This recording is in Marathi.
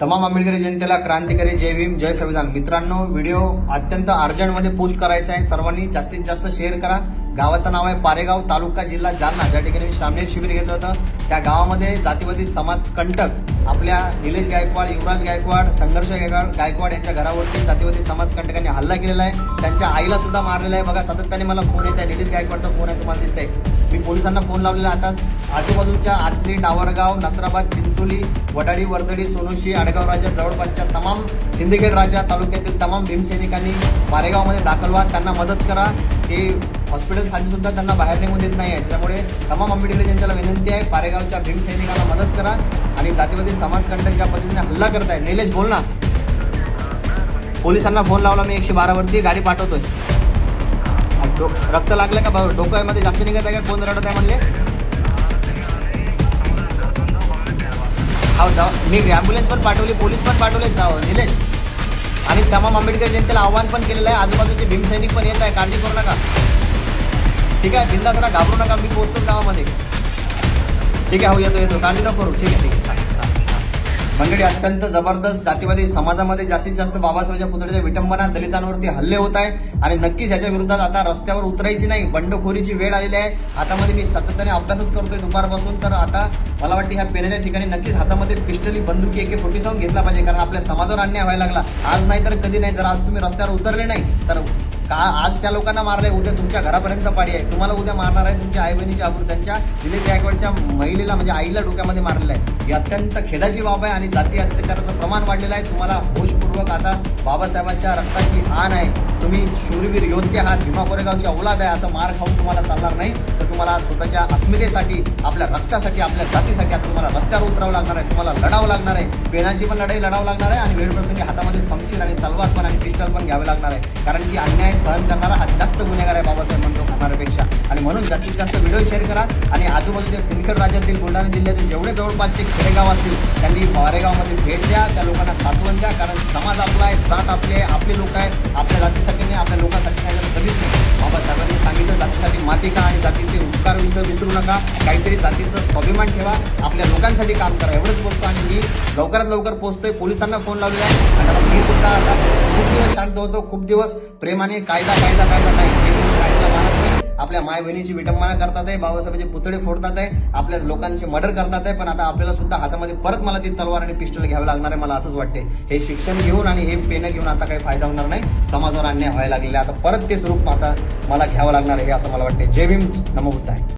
तमाम आंबेडकरी जनतेला क्रांतिकारी जय भीम जय संविधान. मित्रांनो व्हिडिओ अत्यंत अर्जंटमध्ये पोस्ट करायचा आहे. सर्वांनी जास्तीत जास्त शेअर करा. गावाचं नाव आहे पारेगाव तालुका जिल्हा जालना. ज्या ठिकाणी मी श्रामणेर शिबिर घेतलं होतं त्या गावामध्ये जातीवादी समाज कंटक आपल्या निलेश गायकवाड युवराज गायकवाड संघर्ष गायकवाड गायकवाड यांच्या घरावरती जातीवादी समाज कंटकांनी हल्ला केलेला आहे. त्यांच्या आईला सुद्धा मारलेला आहे. बघा सातत्याने मला फोन येत आहे. निलेश गायकवाडचा फोन आहे तुम्हाला दिसतंय. मी पोलिसांना फोन लावलेला आता आजूबाजूच्या आचली डावरगाव नसराबाद चिंचोली वडाळी वर्दडी सोनोशी आडगाव राजा जवळपासच्या तमाम सिंदखेड राजा तालुक्यातील तमाम भीमसैनिकांनी मारेगावमध्ये दाखल व्हा. त्यांना मदत करा. हे हॉस्पिटलसाठी सुद्धा त्यांना बाहेर निघून देत नाही आहे त्यामुळे तमाम आंबेडकरी जनतेला विनंती आहे पारेगावच्या भीमसैनिकांना मदत करा आणि जातीवादी समाजकंटक ज्या पद्धतीने हल्ला करत आहे निलेश बोल ना. पोलिसांना फोन लावला मी एकशे बारावरती गाडी पाठवतोय. डो- रक्त लागलं का? भाऊ डोक्यामध्ये जास्त निघत आहे का? कोण रडत आहे म्हणले? हो जाऊ मी ॲम्ब्युलन्स पण पाठवली पोलीस पण पाठवले जाऊ निलेश. आणि तमाम आंबेडकर जयंतीला आव्हान पण केलेलं आहे. आजूबाजूचे भीमसैनिक पण येत आहे. काळजी करू नका. ठीक आहे? बिंदा जरा घाबरू नका. मी पोहोचतो गावामध्ये. ठीक आहे? हो येतो येतो. काळजी नको करू. ठीक आहे ठीक आहे. मंडळी अत्यंत जबरदस्त जातीवादी समाजामध्ये जास्तीत जास्त बाबासाहेबांच्या पुतळ्याच्या विटंबना दलितांवरती हल्ले होत आहे आणि नक्कीच याच्या विरोधात आता रस्त्यावर उतरायची नाही बंडखोरीची वेळ आलेली आहे. हातामध्ये मी सातत्याने अभ्यासच करतोय दुपारपासून तर आता मला वाटते ह्या पेण्याच्या ठिकाणी नक्कीच हातामध्ये पिस्टली बंदुकी एके फोटी घेतला पाहिजे कारण आपल्या समाजावर अन्याय व्हायला लागला. आज नाही तर कधी नाही जर आज तुम्ही रस्त्यावर उतरले नाही तर का आज त्या लोकांना मारलंय? उद्या तुमच्या घरापर्यंत पाडी आहे. तुम्हाला उद्या मारणार आहे तुमच्या आई बहिणीच्या अब्रू त्यांच्या दिलीप गायकवाडच्या महिलेला म्हणजे आईला डोक्यामध्ये मारलेलं आहे. ही अत्यंत खेदाची बाब आहे आणि जाती अत्याचाराचं प्रमाण वाढलेलं आहे. तुम्हाला होशपूर्वक आता बाबासाहेबांच्या रक्ताची आण आहे. तुम्ही शूरवीर योद्धे आहात. भीमा कोरेगावची औलाद आहे. असं मार खाऊन तुम्हाला चालणार नाही. तर तुम्हाला स्वतःच्या अस्मितेसाठी आपल्या रक्तासाठी आपल्या जातीसाठी आता तुम्हाला रस्त्यावर उतरावं लागणार आहे तुम्हाला लढावं लागणार आहे. पेनाची पण लढाई लढावं लागणार आहे आणि वेळप्रसंगी हातामध्ये समशीर आणि तलवार पण आणि पिस्टल पण घ्यावे लागणार आहे. कारण की अन्याय सहन करणारा हा जास्त गुन्हेगार आहे बाबासाहेब म्हणतो खाणाऱ्यापेक्षा आणि म्हणून जास्तीत जास्त व्हिडिओ शेअर करा आणि आजूबाजूच्या सिंदखेड राज्यातील बुलढाणा जिल्ह्यातील जेवढे जवळपासचे खेडेगाव असतील त्यांनी मारेगावमध्ये भेट द्या त्या लोकांना साथवण द्या कारण समाज आपला आहे जात आपले आहे आपले लोक आहे आपल्या जातीसाठी नाही आपल्या लोकांसाठी नाही कधीच नाही. बाबासाहेबांनी सांगितलं जातीसाठी माती का आणि जातीचे उपकार विसरू नका. काहीतरी जातीचं स्वाभिमान ठेवा. आपल्या लोकांसाठी काम करा. एवढंच बोलतो आणि मी लवकरात लवकर पोहोचतोय. पोलिसांना फोन लावूया. आणि मी सुद्धा आता खूप दिवस शांत होतो. खूप दिवस प्रेमाने कायदा कायदा कायदा नाही आपल्या माय बहिणीची विटंबना करतात आहे बाबासाहेबांचे पुतळे फोडतात आहे आपल्या लोकांचे मर्डर करतात आहे पण आता आपल्याला सुद्धा हातामध्ये परत मला ती तलवार आणि पिस्टल घ्यावं लागणार आहे मला असंच वाटते हे शिक्षण घेऊन आणि हे पेनं घेऊन आता काही फायदा होणार नाही. समाजावर अन्याय व्हायला लागलेला आहे. आता परत तेच रूप आता मला घ्यावं लागणार आहे असं मला वाटते जय भीम. नमो आहे